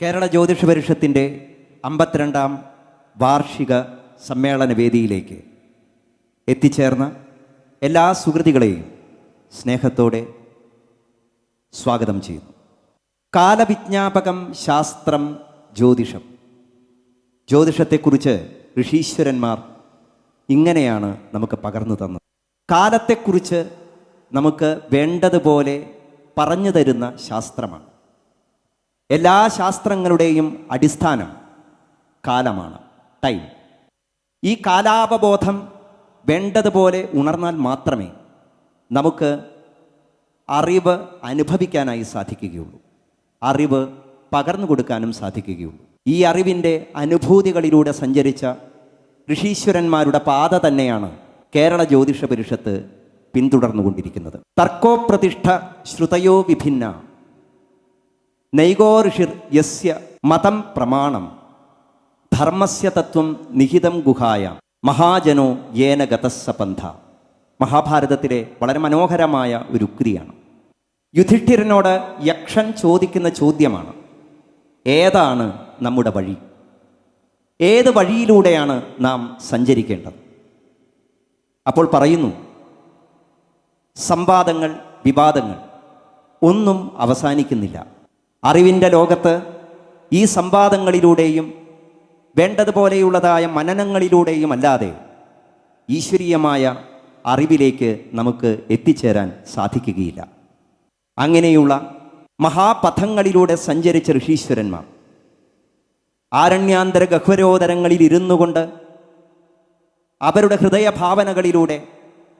കേരള ജ്യോതിഷ പരിഷത്തിന്റെ അമ്പത്തിരണ്ടാം വാർഷിക സമ്മേളന വേദിയിലേക്ക് എത്തിച്ചേർന്ന എല്ലാ സുഹൃതികളെയും സ്നേഹത്തോടെ സ്വാഗതം ചെയ്യുന്നു. കാലവിജ്ഞാപകം ശാസ്ത്രം ജ്യോതിഷം. ജ്യോതിഷത്തെക്കുറിച്ച് ഋഷീശ്വരന്മാർ ഇങ്ങനെയാണ് നമുക്ക് പകർന്നു തന്നത്. കാലത്തെക്കുറിച്ച് നമുക്ക് വേണ്ടതുപോലെ പറഞ്ഞു തരുന്ന ശാസ്ത്രമാണ്. എല്ലാ ശാസ്ത്രങ്ങളുടെയും അടിസ്ഥാനം കാലമാണ്. ടൈം. ഈ കാലാപബോധം വേണ്ടതുപോലെ ഉണർന്നാൽ മാത്രമേ നമുക്ക് അറിവ് അനുഭവിക്കാനായി സാധിക്കുകയുള്ളൂ. അറിവ് പകർന്നു കൊടുക്കാനും സാധിക്കുകയുള്ളൂ. ഈ അറിവിന്റെ അനുഭൂതികളിലൂടെ സഞ്ചരിച്ച ഋഷീശ്വരന്മാരുടെ പാത തന്നെയാണ് കേരള ജ്യോതിഷ പരിഷത്ത് പിന്തുടർന്നുകൊണ്ടിരിക്കുന്നത് തർക്കോപ്രതിഷ്ഠ ശ്രുതയോ വിഭിന്ന. നൈകോ ഋഷിർ യസ്യ മതം പ്രമാണം. ധർമ്മസ്യ തത്വം നിഹിതം ഗുഹായ. മഹാജനോ ഏന ഗതസ്സ പന്ഥ. മഹാഭാരതത്തിലെ വളരെ മനോഹരമായ ഒരു ഉക്തിയാണ് യുധിഷ്ഠിരനോട് യക്ഷൻ ചോദിക്കുന്ന ചോദ്യമാണ് ഏതാണ് നമ്മുടെ വഴി? ഏത് വഴിയിലൂടെയാണ് നാം സഞ്ചരിക്കേണ്ടത്? അപ്പോൾ പറയുന്നു സംവാദങ്ങൾ വിവാദങ്ങൾ ഒന്നും അവസാനിക്കുന്നില്ല. അറിവിന്റെ ലോകത്ത് ഈ സംവാദങ്ങളിലൂടെയും വേണ്ടതുപോലെയുള്ളതായ മനനങ്ങളിലൂടെയും അല്ലാതെ ഈശ്വരീയമായ അറിവിലേക്ക് നമുക്ക് എത്തിച്ചേരാൻ സാധിക്കുകയില്ല. അങ്ങനെയുള്ള മഹാപഥങ്ങളിലൂടെ സഞ്ചരിച്ച ഋഷീശ്വരന്മാർ ആരണ്യാന്തര ഗഹ്വരോദരങ്ങളിൽ ഇരുന്നു കൊണ്ട് അവരുടെ ഹൃദയഭാവനകളിലൂടെ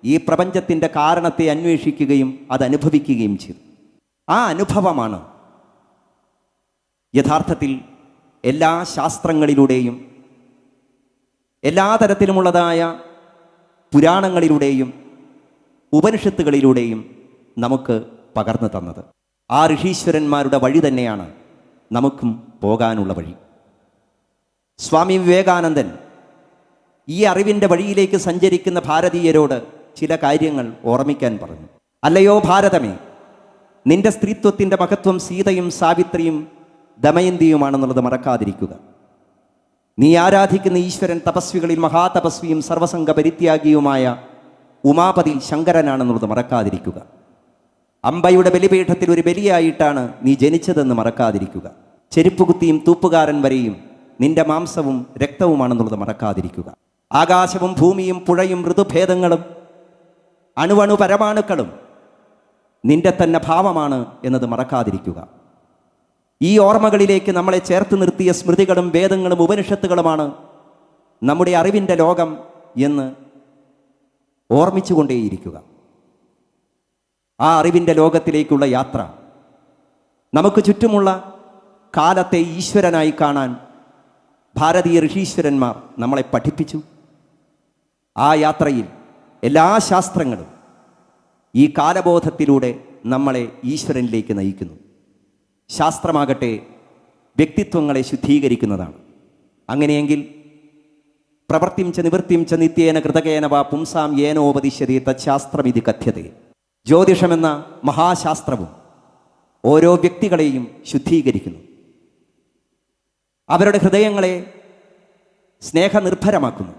ഈ പ്രപഞ്ചത്തിന്റെ കാരണത്തെ അന്വേഷിക്കുകയും അത് അനുഭവിക്കുകയും ചെയ്തു. ആ അനുഭവമാണ് യഥാർത്ഥത്തിൽ എല്ലാ ശാസ്ത്രങ്ങളിലൂടെയും എല്ലാ തരത്തിലുമുള്ളതായ പുരാണങ്ങളിലൂടെയും ഉപനിഷത്തുകളിലൂടെയും നമുക്ക് പകർന്നു തന്നത്. ആ ഋഷീശ്വരന്മാരുടെ വഴി തന്നെയാണ് നമുക്കും പോകാനുള്ള വഴി. സ്വാമി വിവേകാനന്ദൻ ഈ അറിവിന്റെ വഴിയിലേക്ക് സഞ്ചരിക്കുന്ന ഭാരതീയരോട് ചില കാര്യങ്ങൾ ഓർമ്മിക്കാൻ പറഞ്ഞു. അല്ലയോ ഭാരതമേ നിന്റെ സ്ത്രീത്വത്തിന്റെ മഹത്വം സീതയും സാവിത്രിയും ദമയന്തിയുമാണെന്നുള്ളത് മറക്കാതിരിക്കുക. നീ ആരാധിക്കുന്ന ഈശ്വരൻ തപസ്വികളിൽ മഹാതപസ്വിയും സർവസംഘ പരിത്യാഗിയുമായ ഉമാപതി ശങ്കരനാണെന്നുള്ളത് മറക്കാതിരിക്കുക. അമ്പയുടെ ബലിപീഠത്തിൽ ഒരു ബലിയായിട്ടാണ് നീ ജനിച്ചതെന്ന് മറക്കാതിരിക്കുക. ചെരുപ്പുകുത്തിയും തൂപ്പുകാരൻ വരെയും നിന്റെ മാംസവും രക്തവുമാണെന്നുള്ളത് മറക്കാതിരിക്കുക. ആകാശവും ഭൂമിയും പുഴയും ഋതുഭേദങ്ങളും അണുവണു പരമാണുക്കളും നിന്റെ തന്നെ ഭാവമാണ് എന്നത് മറക്കാതിരിക്കുക. ഈ ഓർമ്മകളിലേക്ക് നമ്മളെ ചേർത്ത് നിർത്തിയ സ്മൃതികളും വേദങ്ങളും ഉപനിഷത്തുകളുമാണ് നമ്മുടെ അറിവിന്റെ ലോകം എന്ന് ഓർമ്മിച്ചുകൊണ്ടേയിരിക്കുക. ആ അറിവിന്റെ ലോകത്തിലേക്കുള്ള യാത്ര നമുക്ക് ചുറ്റുമുള്ള കാലത്തെ ഈശ്വരനായി കാണാൻ ഭാരതീയ ഋഷീശ്വരന്മാർ നമ്മളെ പഠിപ്പിച്ചു. ആ യാത്രയിൽ എല്ലാ ശാസ്ത്രങ്ങളും ഈ കാലബോധത്തിലൂടെ നമ്മളെ ഈശ്വരനിലേക്ക് നയിക്കുന്നു. ശാസ്ത്രമാകട്ടെ വ്യക്തിത്വങ്ങളെ ശുദ്ധീകരിക്കുന്നതാണ്. അങ്ങനെയെങ്കിൽ പ്രവൃത്തിം ച നിവൃത്തിം ച നിത്യേന കൃതകേന വാ പുംസാം ഏനോപതിശ്യതി തച്ഛാസ്ത്രമിതി കഥ്യതേ. ജ്യോതിഷമെന്ന മഹാശാസ്ത്രവും ഓരോ വ്യക്തികളെയും ശുദ്ധീകരിക്കുന്നു. അവരുടെ ഹൃദയങ്ങളെ സ്നേഹനിർഭരമാക്കുന്നു.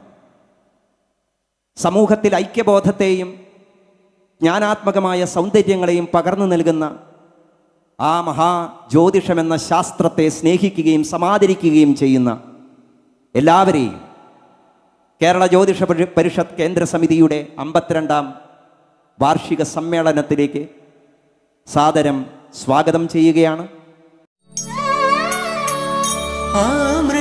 സമൂഹത്തിൽ ഐക്യബോധത്തെയും ജ്ഞാനാത്മകമായ സൗന്ദര്യങ്ങളെയും പകർന്നു നൽകുന്ന ആ മഹാ ജ്യോതിഷമെന്ന ശാസ്ത്രത്തെ സ്നേഹിക്കുകയും സമാദരിക്കുകയും ചെയ്യുന്ന എല്ലാവരെയും കേരള ജ്യോതിഷ പരി- പരിഷത്ത് കേന്ദ്ര സമിതിയുടെ അമ്പത്തിരണ്ടാം വാർഷിക സമ്മേളനത്തിലേക്ക് സാദരം സ്വാഗതം ചെയ്യുകയാണ്. ആമൃതം